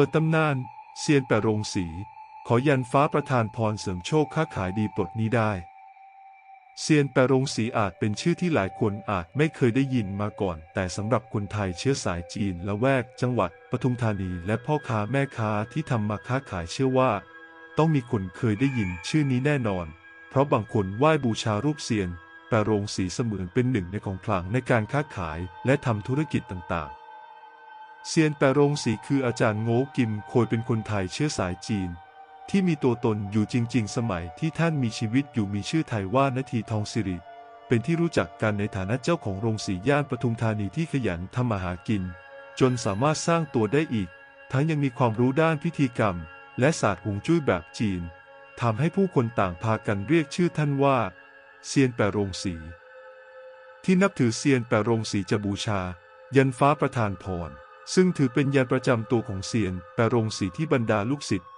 ปิดตำนานเซียนแปะโรงสี ขอยันฟ้าประทานพรเสริมโชคค้าขายดีปลดนี้ได้ เซียนแปะโรงสีอาจเป็นชื่อที่หลายคนอาจไม่เคยได้ยินมาก่อน แต่สำหรับคนไทยเชื้อสายจีนละแวกจังหวัดปทุมธานีและพ่อค้าแม่ค้าที่ทำมาค้าขายเชื่อว่า ต้องมีคนเคยได้ยินชื่อนี้แน่นอน เพราะบางคนไหว้บูชารูปเซียนแปะโรงสีเสมือนเป็นหนึ่งในของขลังในการค้าขายและทำธุรกิจต่าง เซียนแปะรงสีคืออาจารย์โง่กิมโคยเป็นคนไทยเชื้อสายจีน ที่มีตัวตนอยู่จริง ๆ สมัยที่ท่านมีชีวิตอยู่มีชื่อไทยว่านาทีทองสิริ เป็นที่รู้จักกันในฐานะเจ้าของโรงสีย่านปทุมธานีที่ขยันทำมาหากิน จนสามารถสร้างตัวได้อีก ทั้งยังมีความรู้ด้านพิธีกรรม และศาสตร์หงจุ้ยแบบจีนทำให้ผู้คนต่างพากันเรียกชื่อท่านว่า เซียนแปะรงสี ที่นับถือเซียนแปะรงสีจะบูชา ยันฟ้าประทานพร ซึ่งถือเป็นยันประจำตัวของเซียนแปรงสีที่บรรดาลูกศิษย์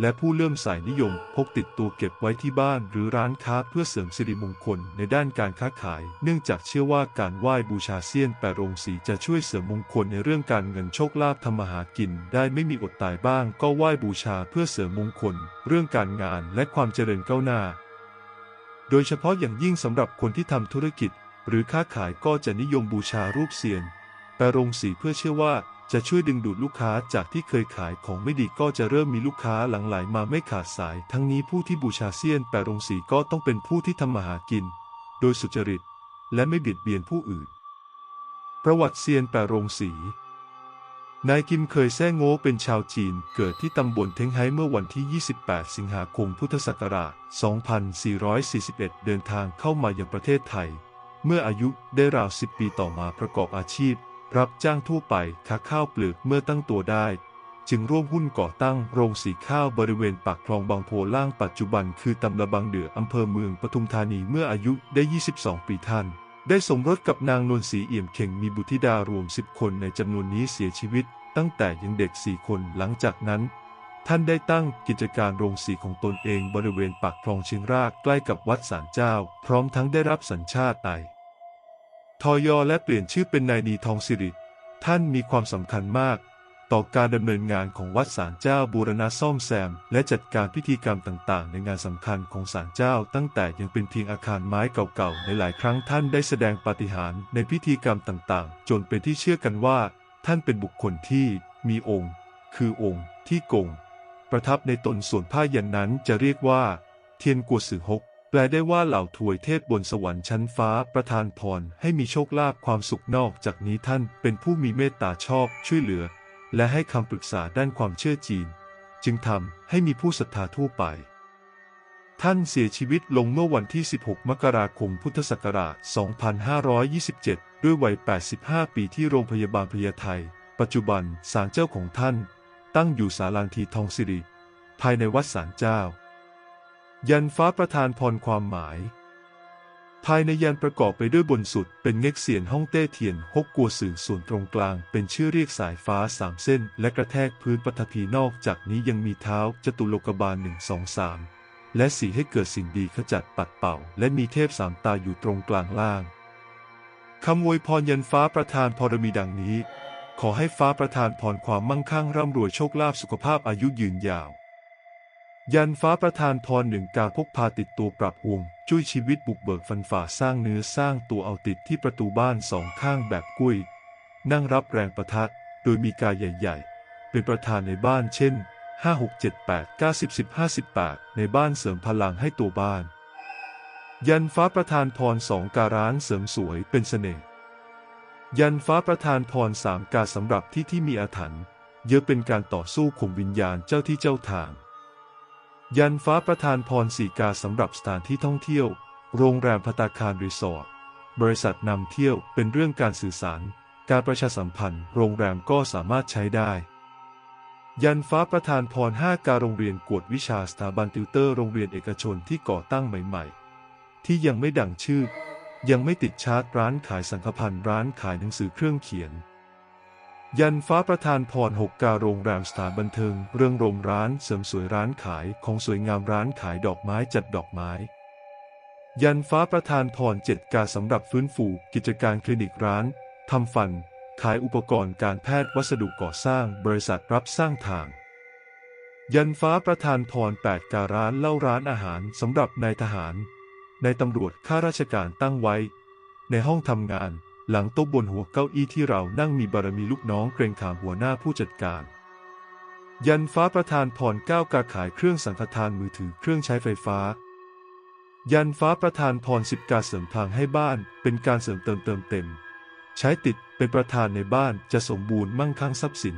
และผู้เลื่อมใสนิยมพกติดตัวเก็บไว้ที่บ้านหรือร้านค้าเพื่อเสริมสิริมงคลในด้านการค้าขาย เนื่องจากเชื่อว่าการไหว้บูชาเซียนแปรงสีจะช่วยเสริมมงคลในเรื่องการเงินโชคลาภทำมาหากิน ได้ไม่มีอดตายบ้าง ก็ไหว้บูชาเพื่อเสริมมงคล เรื่องการงานและความเจริญก้าวหน้า โดยเฉพาะอย่างยิ่งสำหรับคนที่ทำธุรกิจ หรือค้าขายก็จะนิยมบูชารูปเซียนแปรงสีเพื่อเชื่อว่า จะช่วยดึงดูดลูกค้าจากที่เคยขายของไม่ดีก็จะเริ่มมีลูกค้าหลั่งไหลมาไม่ขาดสาย ทั้งนี้ผู้ที่บูชาเซียนแปรงสีก็ต้องเป็นผู้ที่ทำมาหากิน โดยสุจริต และไม่เบียดเบียนผู้อื่น ประวัติเซียนแปรงสีนายกิมเคยแซ่โง่เป็นชาวจีน เกิดที่ตำบลเทงไฮเมื่อวันที่ 28 สิงหาคม พุทธศักราช 2441 เดินทางเข้ามายังประเทศไทย เมื่ออายุได้ราว 10 ปีต่อมาประกอบอาชีพ รับจ้างทั่วไปค้าข้าวเปลือกเมื่อตั้งตัวได้ จึงร่วมหุ้นก่อตั้งโรงสีข้าวบริเวณปากคลองบางโพล่างปัจจุบันคือตำละบางเดืออำเภอเมืองปทุมธานีเมื่ออายุได้ 22 ปีท่าน ได้สมรสกับนางนวลศรีเอี่ยมเข่งมีบุตรธิดารวม 10 คนในจำนวนนี้เสียชีวิต ตั้งแต่ยังเด็ก 4 คนหลังจากนั้นท่านได้ตั้งกิจการโรงสีของตนเองบริเวณปากคลองเชียงรากใกล้กับวัดสารเจ้า พร้อมทั้งได้รับสัญชาติไทย ทอยอและเปลี่ยนชื่อเป็นนายนีทองสิริ ท่านมีความสำคัญมาก ต่อการดำเนินงานของวัดสารเจ้าบูรณะซ่อมแซม และจัดการพิธีกรรมต่างๆ ในงานสำคัญของศาลเจ้า ตั้งแต่ยังเป็นเพียงอาคารไม้เก่าๆในหลายครั้งท่านได้แสดงปาฏิหาริย์ในพิธีกรรมต่างๆ จนเป็นที่เชื่อกันว่า ท่านเป็นบุคคลที่มีองค์ คือองค์ที่กงประทับในตนส่วนผ้ายันนั้นจะเรียกว่า เทียนกัวสือฮก แปลได้ว่าเหล่าถวยเทพบนสวรรค์ชั้นฟ้าประทานพรให้มีโชคลาภความสุขนอกจากนี้ท่านเป็นผู้มีเมตตาชอบช่วยเหลือ และให้คำปรึกษาด้านความเชื่อจีน จึงทำให้มีผู้ศรัทธาทั่วไป ท่านเสียชีวิตลงเมื่อวันที่ 16 มกราคมพุทธศักราช 2527 ด้วยวัย 85 ปีที่โรงพยาบาลพญาไทปัจจุบันศาลเจ้าของท่าน ตั้งอยู่ศาลานทีทองสิริ ภายในวัดศาลเจ้า ยันฟ้าประทานพรความหมาย ภายในยันประกอบไปด้วยบนสุดเป็นเง็กเสียนห้องเต้เทียนฮกกัวสื่อส่วนตรงกลาง เป็นชื่อเรียกสายฟ้าสามเส้น และกระแทกพื้นปฐพีนอกจากนี้ยังมีเท้าจตุโลกบาลหนึ่งสองสามและสีให้เกิดสิ่งดีขจัดปัดเป่า และมีเทพสามตาอยู่ตรงกลางล่างคำอวยพรยันฟ้าประทานพรมีดังนี้ ขอให้ฟ้าประทานพรความมั่งคั่งร่ำรวยโชคลาภสุขภาพอายุยืนยาว ยันฟ้าประทานพรหนึ่งการพกพาติดตัวปรับห่วงจุ้ยชีวิตบุกเบิกฟันฝ่าสร้างเนื้อสร้างตัวเอาติดที่ประตูบ้านสองข้างแบบกุ้ย นั่งรับแรงประทัดโดยมีกายใหญ่ ๆ เป็นประธานในบ้านเช่น 5 6 7 8 9 10 10 58ในบ้านเสริมพลังให้ตัวบ้าน ยันฟ้าประทานพรสองการ้านเสริมสวยเป็นเสน่ห์ยันฟ้าประทานพรสามกาสำหรับที่ที่มีอาถรรพ์เยอะเป็นการต่อสู้ข่มวิญญาณเจ้าที่เจ้าทาง ยันฟ้าประทานพรสีกาสำหรับสถานที่ท่องเที่ยว โรงแรมพัตตาคารรีสอร์ท บริษัทนำเที่ยวเป็นเรื่องการสื่อสาร การประชาสัมพันธ์ โรงแรมก็สามารถใช้ได้ ยันฟ้าประทานพรห้าการโรงเรียนกวดวิชาสถาบันติวเตอร์โรงเรียนเอกชนที่ก่อตั้งใหม่ ๆ ที่ยังไม่ดังชื่อ ยังไม่ติดชาร์ตร้านขายสังฆพันธ์ร้านขายหนังสือเครื่องเขียน ยันฟ้าประทานพรหกการโรงแรมสถานบันเทิง เรื่องโรงร้านเสริมสวยร้านขายของสวยงามร้านขายดอกไม้จัดดอกไม้ ยันฟ้าประทานพรเจ็ดกาสำหรับฟื้นฟูกิจการคลินิกร้านทำฟัน ขายอุปกรณ์การแพทย์วัสดุก่อสร้าง บริษัทรับสร้างทาง ยันฟ้าประธานพรแปดการร้านเล่าร้านอาหารสำหรับนายทหารนายตำรวจข้าราชการตั้งไว้ ในห้องทำงาน หลังโต๊ะบนหัวเก้าอี้ที่เรานั่งมีบารมีลูกน้องเกรงขามหัวหน้าผู้จัดการ ยันฟ้าประธานพรก้าวกาขายเครื่องสังฆทานมือถือเครื่องใช้ไฟฟ้า ยันฟ้าประธานพรสิบการเสริมทางให้บ้าน เป็นการเสริมเติมเติมเต็ม ใช้ติดเป็นประธานในบ้านจะสมบูรณ์มั่งคั่งทรัพย์สิน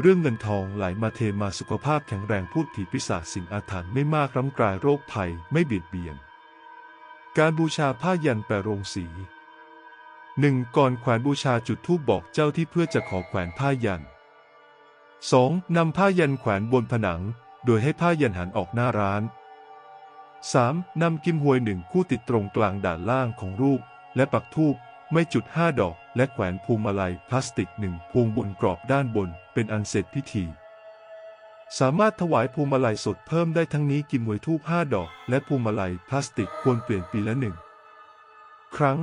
เรื่องเงินทองไหลมาเทมาสุขภาพแข็งแรงพูดผีปีศาจสิ่งอาถรรพ์ไม่มากร้ำกลายโรคภัยไม่เบียดเบียน การบูชาผ้ายันแปรโรงสี หนึ่งก่อนแขวนบูชาจุดธูปบอกเจ้าที่เพื่อจะขอแขวนผ้ายัน 2. นำผ้ายันแขวนบนผนัง โดยให้ผ้ายันหันออกหน้าร้าน 3. นำกิมหวยหนึ่งคู่ติดตรงกลางด่านล่างของรูป และปักทูบไม่จุดห้าดอก และแขวนพวงมาลัยพลาสติกหนึ่งพวงบนกรอบด้านบนเป็นอันเสร็จพิธี สามารถถวายพวงมาลัยสดเพิ่มได้ทั้งนี้กิมหวยทูบห้าดอก และพวงมาลัยพลาสติกควรเปลี่ยนปีละหนึ่งครั้ง